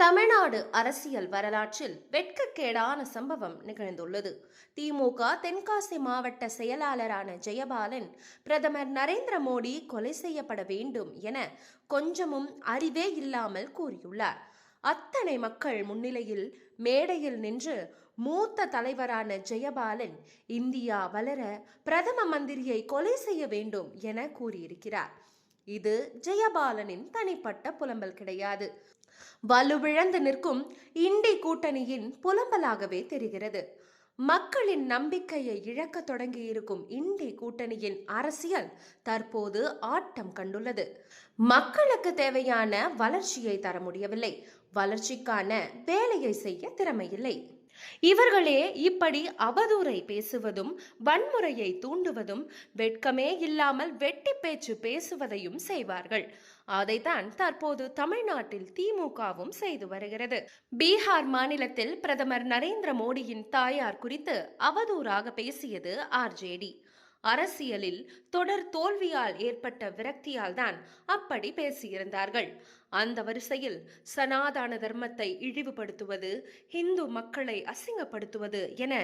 தமிழ்நாடு அரசியல் வரலாற்றில் வெட்கக்கேடான சம்பவம் நிகழ்ந்துள்ளது. திமுக தென்காசி மாவட்ட செயலாளரான ஜெயபாலன் பிரதமர் நரேந்திர மோடி கொலை செய்யப்பட வேண்டும் என கொஞ்சமும் அறிவே இல்லாமல் கூறியுள்ளார். அத்தனை மக்கள் முன்னிலையில் மேடையில் நின்று மூத்த தலைவரான ஜெயபாலன் இந்தியா வளர பிரதம மந்திரியை கொலை செய்ய வேண்டும் என கூறியிருக்கிறார். இது ஜெயபாலனின் தனிப்பட்ட புலம்பல் கிடையாது. வலுவிழந்து நிற்கும் இண்டி கூட்டணியின் புலம்பலாகவே தெரிகிறது. மக்களின் நம்பிக்கையை இழக்க தொடங்கியிருக்கும் இண்டி கூட்டணியின் அரசியல் தற்போது ஆட்டம் கண்டுள்ளது. மக்களுக்கு தேவையான வளர்ச்சியை தர முடியவில்லை. வளர்ச்சிக்கான வேலையை செய்ய திறமையில்லை. இவர்களே இப்படி அவதூறை பேசுவதும் வன்முறையை தூண்டுவதும் வெட்கமே இல்லாமல் வெட்டி பேச்சு பேசுவதையும் செய்வார்கள். அதைத்தான் தற்போது தமிழ்நாட்டில் திமுகவும் செய்து வருகிறது. பீகார் மாநிலத்தில் பிரதமர் நரேந்திர மோடியின் தாயார் குறித்து அவதூறாக பேசியது ஆர்ஜேடி அரசியலில் தொடர் தோல்வியால் ஏற்பட்ட விரக்தியால் தான் அப்படி பேசியிருந்தார்கள். அந்த வரிசையில் சனாதான தர்மத்தை இழிவுபடுத்துவது இந்து மக்களை அசிங்கப்படுத்துவது என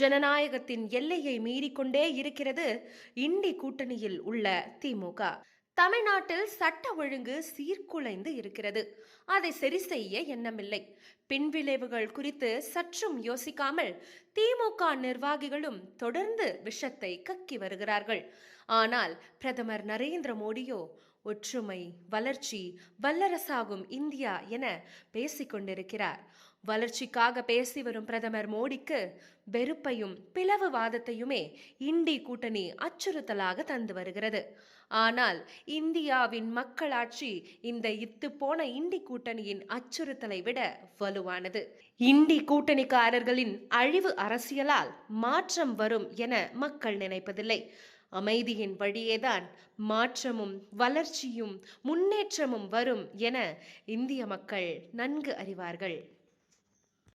ஜனநாயகத்தின் எல்லையை மீறிக்கொண்டே இருக்கிறது இண்டி கூட்டணியில் உள்ள திமுக தமிழ்நாட்டில் சட்ட ஒழுங்கு சீர்குலைந்து இருக்கிறது. அதை சரி செய்ய எண்ணமில்லை. பின்விளைவுகள் குறித்து சற்றும் யோசிக்காமல் திமுக நிர்வாகிகளும் தொடர்ந்து விஷத்தை கக்கி வருகிறார்கள். ஆனால் பிரதமர் நரேந்திர மோடியோ ஒற்றுமை வளர்ச்சி வல்லரசாகும் இந்தியா என பேசிக்கொண்டிருக்கிறார். வளர்ச்சிக்காக பேசி வரும் பிரதமர் மோடிக்கு வெறுப்பையும் பிளவுவாதத்தையுமே இண்டி கூட்டணி அச்சுறுத்தலாக தந்து வருகிறது. ஆனால் இந்தியாவின் மக்களாட்சி இந்த இத்து போன இண்டி கூட்டணியின் அச்சுறுத்தலை விட வலுவானது. இண்டி கூட்டணிக்காரர்களின் அழிவு அரசியலால் மாற்றம் வரும் என மக்கள் நினைப்பதில்லை. அமைதியின் வழியேதான் மாற்றமும் வளர்ச்சியும் முன்னேற்றமும் வரும் என இந்திய மக்கள் நன்கு அறிவார்கள்.